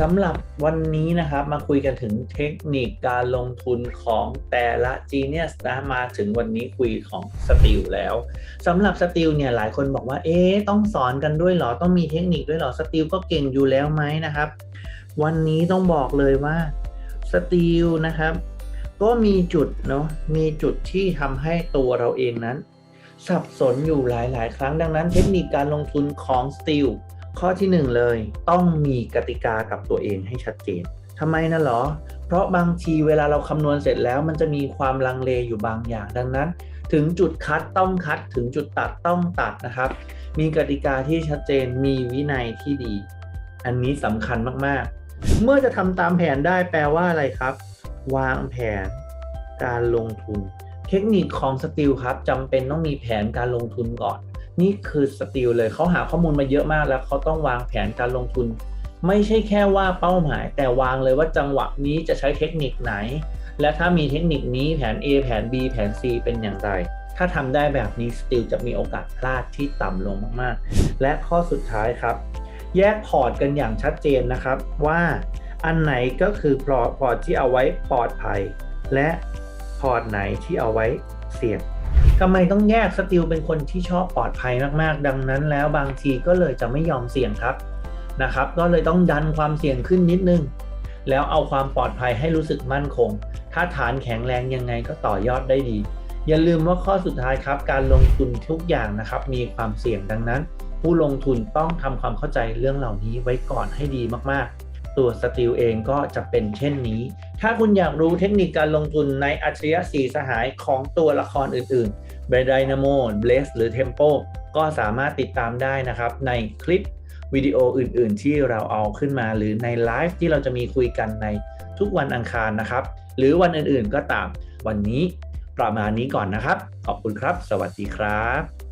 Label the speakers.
Speaker 1: สำหรับวันนี้นะครับมาคุยกันถึงเทคนิคการลงทุนของแต่ละ Genius นะมาถึงวันนี้คุยของสติลแล้วสำหรับสติลเนี่ยหลายคนบอกว่าเอ๊ะต้องสอนกันด้วยเหรอต้องมีเทคนิคด้วยเหรอสติลก็เก่งอยู่แล้วไหมนะครับ วันนี้ต้องบอกเลยว่าสติลนะครับ ก็มีจุดเนาะมีจุดที่ทำให้ตัวเราเองนั้น สับสนอยู่หลาย ๆ ครั้งดังนั้น เทคนิคการลงทุนของสติล ข้อที่หนึ่งเลย ต้องมีกติกากับตัวเองให้ชัดเจนทำไมนะหรอ เพราะบางทีเวลาเราคำนวณเสร็จแล้ว มันจะมีความลังเลอยู่บางอย่างดังนั้น ถึงจุดคัดต้องคัดถึงจุดตัดต้องตัดนะครับ มีกติกาที่ชัดเจนมีวินัยที่ดี อันนี้สำคัญมากๆ เมื่อจะทำตามแผนได้แปลว่าอะไรครับ วางแผนการลงทุน เทคนิคของสติลครับจำเป็นต้องมีแผนการลงทุนก่อน นี่คือสติลเลยเขาหาข้อมูลมาเยอะมากแล้วเขาต้องวางแผนการลงทุน ไม่ใช่แค่ว่าเป้าหมาย แต่วางเลยว่าจังหวะนี้จะใช้เทคนิคไหน และถ้ามีเทคนิคนี้แผน A แผน B แผน C เป็นอย่างไร ถ้าทำได้แบบนี้สติลจะมีโอกาสพลาดที่ต่ำลงมากๆ และข้อสุดท้ายครับ แยกพอร์ตกันอย่างชัดเจนนะครับว่าอันไหนก็คือพอร์ตพอร์ตที่เอาไว้ปลอดภัย และพอร์ตไหนที่เอาไว้เสี่ยง ทำไมต้องแยกสติลเป็นคนที่ชอบปลอดภัยมากๆ ดังนั้นแล้วบางทีก็เลยจะไม่ยอมเสี่ยงครับนะครับ ก็เลยต้องดันความเสี่ยงขึ้นนิดนึง แล้วเอาความปลอดภัยให้รู้สึกมั่นคง ถ้าฐานแข็งแรงยังไงก็ต่อยอดได้ดี อย่าลืมว่าข้อสุดท้ายครับ การลงทุนทุกอย่างนะครับ มีความเสี่ยงดังนั้น ผู้ลงทุนต้องทำความเข้าใจเรื่องเหล่านี้ไว้ก่อนให้ดีมากๆ ตัวสติลเองก็จะเป็นเช่นนี้ ถ้าคุณอยากรู้เทคนิคการลงทุนในอัจฉริยะสีสหายของตัวละครอื่นๆ b บ d y n a m o Blaze หรือ Tempo ก็สามารถติดตามได้นะครับ ในคลิปวิดีโออื่นๆ ที่เราเอาขึ้นมา หรือในไลฟ์ที่เราจะมีคุยกันในทุกวันอังคารนะครับ หรือวันอื่นๆก็ตามวันนี้ประมาณนี้ก่อนนะครับ ขอบคุณครับ สวัสดีครับ